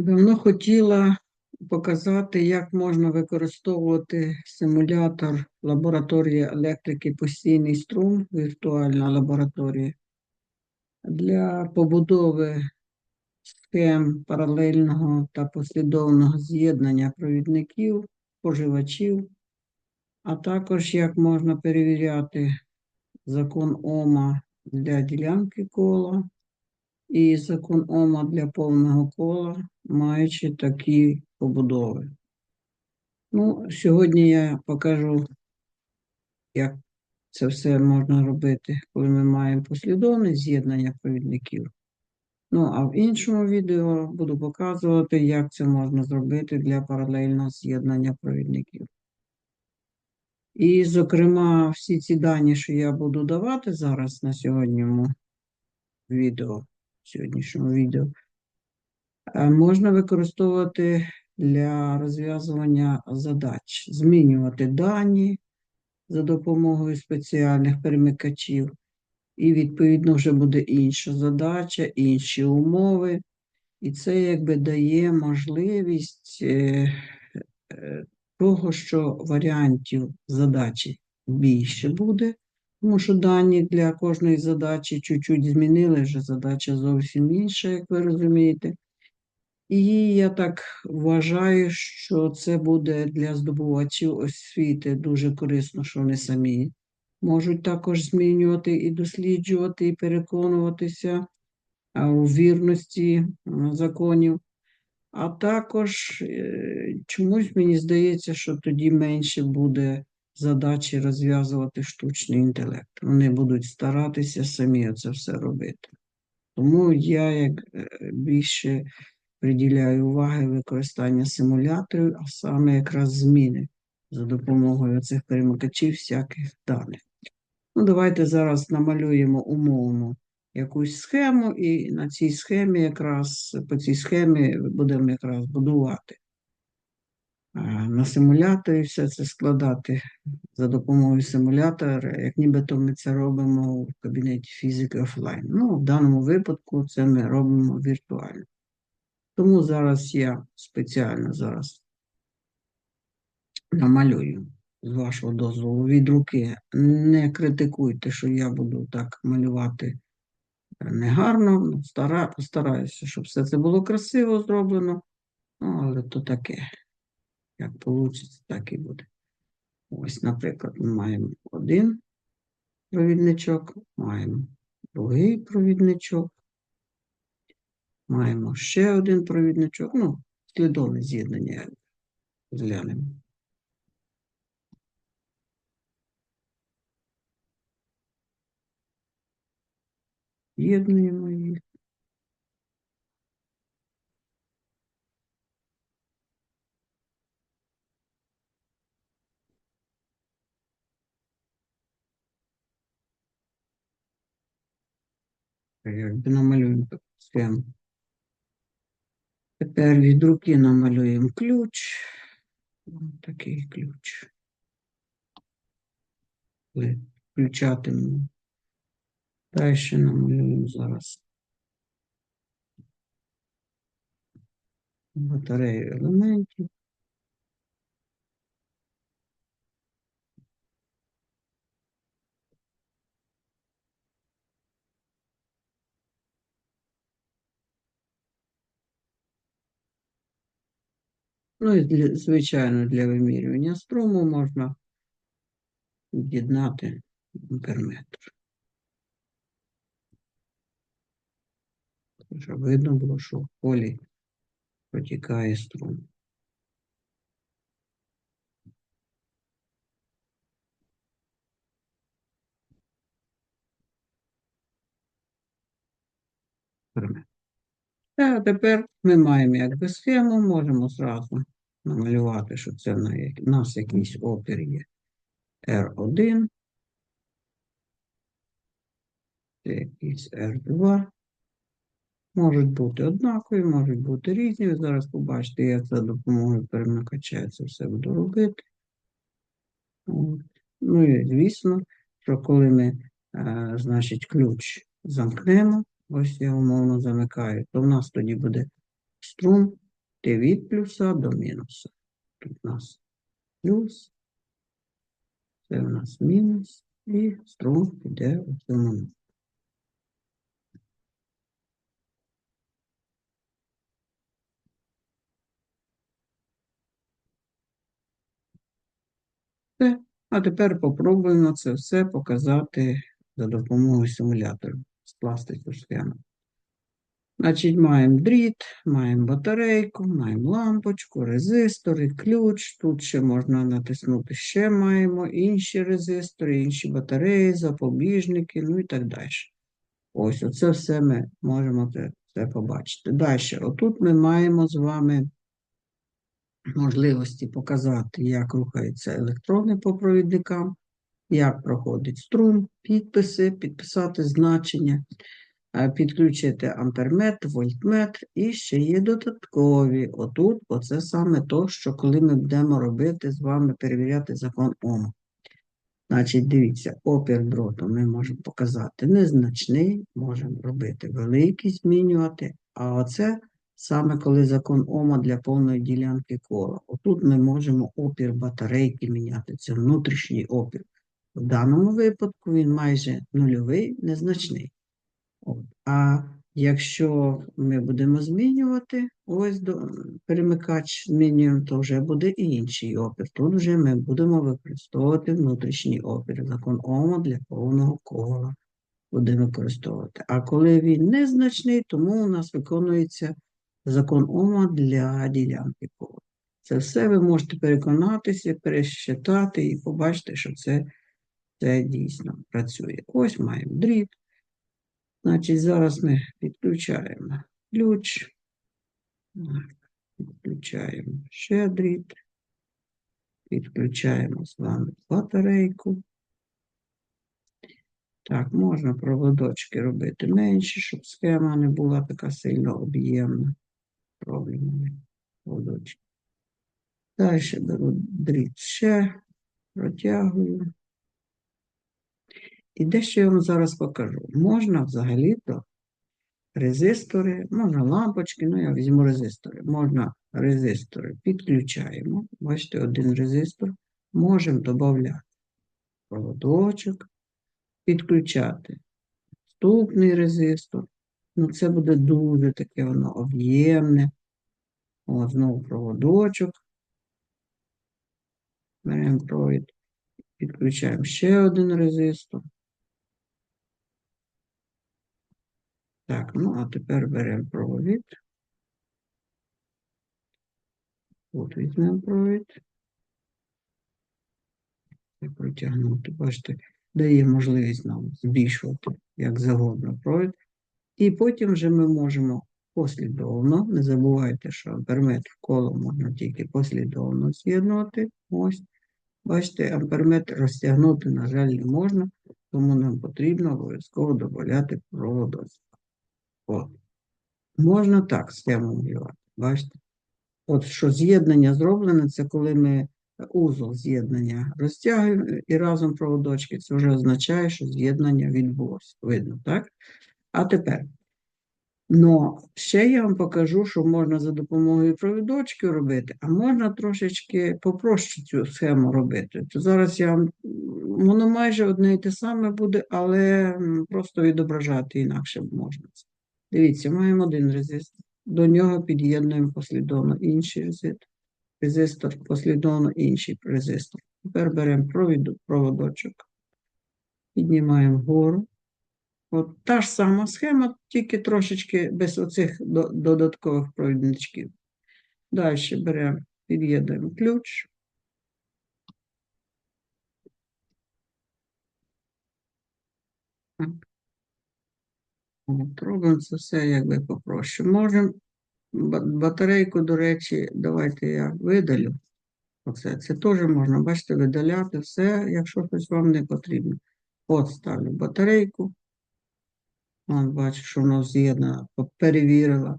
Давно хотіла показати, як можна використовувати симулятор лабораторії електрики постійний струм, віртуальна лабораторія, для побудови схем паралельного та послідовного з'єднання провідників, споживачів, а також як можна перевіряти закон Ома для ділянки кола і закон Ома для повного кола, маючи такі побудови. Ну, сьогодні я покажу, як це все можна робити, коли ми маємо послідовне з'єднання провідників. Ну, а в іншому відео буду показувати, як це можна зробити для паралельного з'єднання провідників. І, зокрема, всі ці дані, що я буду давати зараз на сьогоднішньому відео, сьогоднішньому відео, е, можна використовувати для розв'язування задач, змінювати дані за допомогою спеціальних перемикачів, і, відповідно, вже буде інша задача, інші умови. І це якби дає можливість е, е, того, що варіантів задачі більше буде, тому що дані для кожної задачі чуть-чуть змінили, вже задача зовсім інша, як ви розумієте. І я так вважаю, що це буде для здобувачів освіти дуже корисно, що вони самі можуть також змінювати і досліджувати, і переконуватися у вірності законів. А також е, чомусь мені здається, що тоді менше буде задачі розв'язувати штучний інтелект. Вони будуть старатися самі це все робити. Тому я як е, більше приділяю уваги використання симуляторів, а саме якраз зміни за допомогою цих перемикачів всяких даних. Ну, давайте зараз намалюємо умовну якусь схему, і на цій схемі якраз по цій схемі будемо якраз будувати. А, На симуляторі все це складати за допомогою симулятора, як нібито ми це робимо в кабінеті фізики офлайн. Ну, в даному випадку це ми робимо віртуально. Тому зараз я спеціально зараз намалюю з вашого дозволу від руки. Не критикуйте, що я буду так малювати негарно. Ну, стара, постараюся, щоб все це було красиво зроблено. Ну, але то таке. Як вийде, так і буде. Ось, наприклад, ми маємо один провідничок, маємо другий провідничок, маємо ще один провідничок, ну, слідовне з'єднання зглянемо. З'єднуємо Якби намалюємо таку схему. Тепер від руки намалюємо ключ. Ось такий ключ. Включатимемо. Далі намалюємо зараз батарею елементів. Ну і для, звичайно, для вимірювання струму можна від'єднати амперметр. Щоб видно було, що в полі протікає струм. А тепер ми маємо якби схему, можемо зразу намалювати, що це у нас якийсь опір є R1, це якийсь R2. Можуть бути однакові, можуть бути різні. Ви зараз побачите, як за допомогою перемикача це все буду робити. Ну і звісно, що коли ми, е, значить, ключ замкнемо, ось я умовно замикаю, то в нас тоді буде струм йти від плюса до мінуса. Тут у нас плюс, це у нас мінус, і струм піде у цьому. Все. А тепер попробуємо це все показати за допомогою симулятора. Скласти цю схему. Значить, маємо дріт, маємо батарейку, маємо лампочку, резистори, ключ. Тут ще можна натиснути, ще маємо інші резистори, інші батареї, запобіжники, ну і так далі. Ось, оце все ми можемо це, це побачити. Далі, отут ми маємо з вами можливості показати, як рухаються електрони по провідникам, як проходить струм, підписи, підписати значення, підключити амперметр, вольтметр і ще є додаткові. Отут, оце саме то, що коли ми будемо робити з вами перевіряти закон Ома. Значить, дивіться, опір дроту ми можемо показати незначний, можемо робити великий, змінювати. А оце саме коли закон Ома для повної ділянки кола. Отут ми можемо опір батарейки міняти, це внутрішній опір. В даному випадку він майже нульовий, незначний. От. А якщо ми будемо змінювати, ось до, перемикач змінюємо, то вже буде і інший опір. Тут вже ми будемо використовувати внутрішній опір. Закон Ома для повного кола будемо використовувати. А коли він незначний, тому у нас виконується закон Ома для ділянки кола. Це все ви можете переконатися, пересчитати і побачити, що це, це дійсно працює. Ось маємо дріт. Значить, зараз ми підключаємо ключ. Підключаємо ще дріт. Підключаємо з вами батарейку. Так, можна проводочки робити менше, щоб схема не була така сильно об'ємна. Робимо проводочки. Далі беру дріт ще, протягую. І дещо я вам зараз покажу. Можна взагалі-то резистори, можна лампочки, ну я візьму резистори. Можна резистори підключаємо. Бачите, один резистор. Можемо додати проводочок, підключати наступний резистор. Ну, це буде дуже таке воно об'ємне. От, знову проводочок. Беремо провід, підключаємо ще один резистор. Так, ну а тепер беремо провід. От візьмемо провід. І протягнути. Бачите, дає можливість нам збільшувати як завгодно провід. І потім вже ми можемо послідовно, не забувайте, що амперметр коло можна тільки послідовно з'єднувати. Ось. Бачите, амперметр розтягнути, на жаль, не можна, тому нам потрібно обов'язково додати проводок. От. Можна так схему малювати. Бачите? От що з'єднання зроблене, це коли ми узол з'єднання розтягуємо і разом проводочки. Це вже означає, що з'єднання відбулося. Видно, так? А тепер. Но ще я вам покажу, що можна за допомогою провідочки робити, а можна трошечки попроще цю схему робити. То зараз я вам, воно майже одне і те саме буде, але просто відображати інакше можна це. Дивіться, маємо один резистор. До нього під'єднуємо послідовно інший резистор. Резистор, послідовно інший резистор. Тепер беремо провіду, проводочок, піднімаємо вгору. От та ж сама схема, тільки трошечки без оцих додаткових провідничків. Далі беремо, під'єднуємо ключ. Так. От, це все якби попроще. Можемо батарейку, до речі, давайте я видалю. Оце, це теж можна, бачите, видаляти все, якщо щось вам не потрібно. От ставлю батарейку. Вон, бачу, що воно з'єднано, перевірила,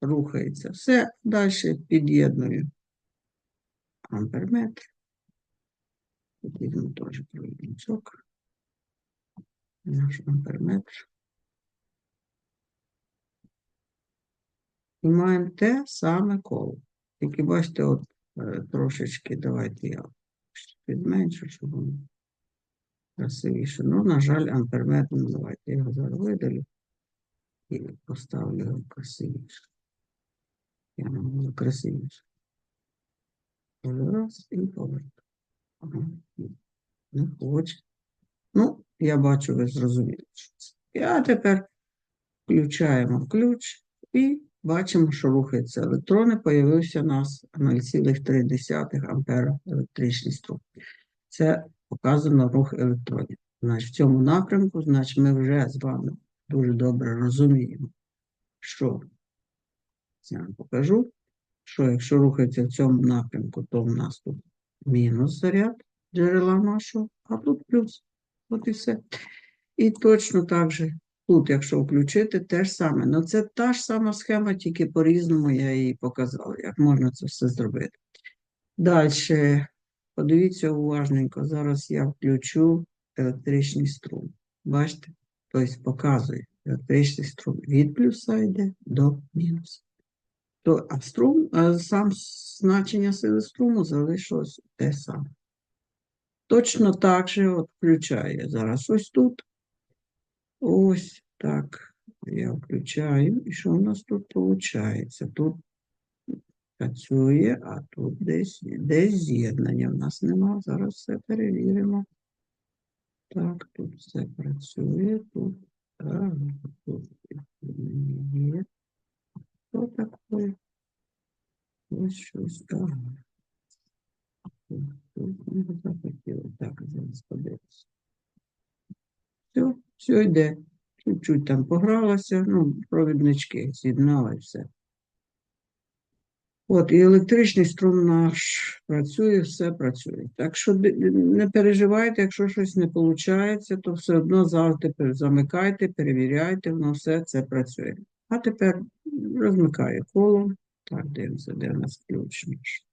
рухається. Все, далі під'єдную амперметр. Візьму теж провідничок. Наш амперметр. І маємо те саме коло. Тільки бачите, от е, трошечки давайте я підменшу, щоб воно красивіше. Ну, на жаль, амперметр, ну, давайте я його зараз видалю і поставлю його красивіше. Я можу красивіше. Раз і поверх. Ага. Не хоче. Ну, я бачу, ви зрозуміли, що це. А тепер включаємо ключ і бачимо, що рухаються електрони. Появився у нас 0,3 ампера електричний. Це показано рух електронів. Значить, в цьому напрямку, значить, ми вже з вами дуже добре розуміємо, що я вам покажу, що якщо рухається в цьому напрямку, то в нас тут мінус заряд джерела нашого, а тут плюс. От і все. І точно так же тут, якщо включити, те ж саме. Ну це та ж сама схема, тільки по-різному я її показала, як можна це все зробити. Далі, подивіться уважненько, зараз я включу електричний струм. Бачите? Тобто показує електричний струм від плюса йде до мінуса. То, а струм, сам значення сили струму залишилось те саме. Точно так же от включає зараз ось тут. Ось так. Я включаю. І що у нас тут виходить? Тут працює, а тут десь, десь з'єднання в нас нема. Зараз все перевіримо. Так, тут все працює, тут, так, тут є. Що таке? Ось щось так. Тут, не захотіло. Так, зараз подивимося. Все, все йде. Чуть-чуть там погралася, ну, провіднички з'єднала і все. От, і електричний струм наш працює, все працює. Так що не переживайте, якщо щось не виходить, то все одно завжди замикайте, перевіряйте, воно все це працює. А тепер розмикаю коло. Так, дивимося, де у нас ключ наш.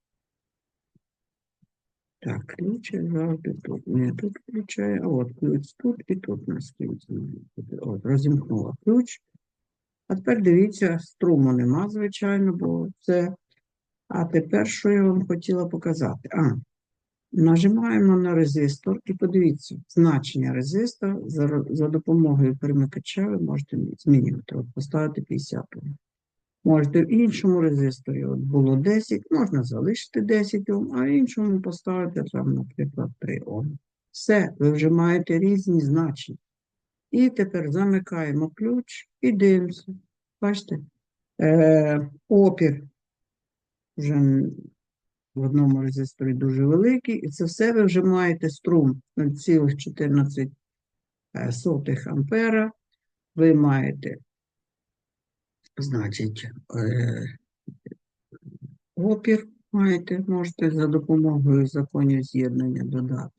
Так, ключ завжди тут. Не тут включає, а от ключ тут і тут у нас ключ. От, розімкнула ключ. А тепер дивіться, струму нема, звичайно, бо це. А тепер, що я вам хотіла показати? А, нажимаємо на резистор і подивіться, значення резистора за, за допомогою перемикача ви можете змінювати. От поставити 50 Ом. Можете в іншому резисторі, от було 10, можна залишити 10 Ом, а в іншому поставити там, наприклад, 3 Ом. Все, ви вже маєте різні значення. І тепер замикаємо ключ і дивимося. Бачите? Е, опір вже в одному резисторі дуже великий, і це все ви вже маєте струм 0,14 е, сотих ампера. Ви маєте, значить, е, опір маєте, можете за допомогою законів з'єднання додати.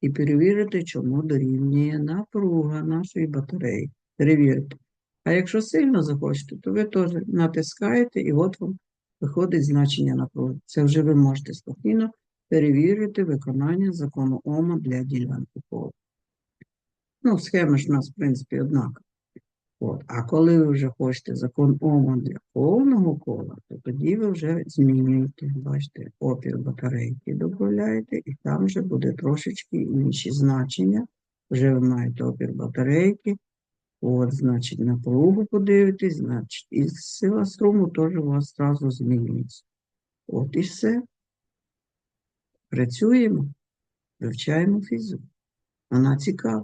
І перевірити, чому дорівнює напруга нашої батареї. Перевірте. А якщо сильно захочете, то ви теж натискаєте, і от вам виходить значення напруги. Це вже ви можете спокійно перевірити виконання закону Ома для ділянки кола. Ну, схеми ж у нас, в принципі, однакова. От. А коли ви вже хочете закон Ома для повного кола, то тоді ви вже змінюєте, бачите, опір батарейки додаєте, і там вже буде трошечки інші значення. Вже ви маєте опір батарейки, От, значить, напругу подивитесь, значить, і сила струму теж у вас зразу змінюється. От і все. Працюємо, вивчаємо фізику. Вона цікава.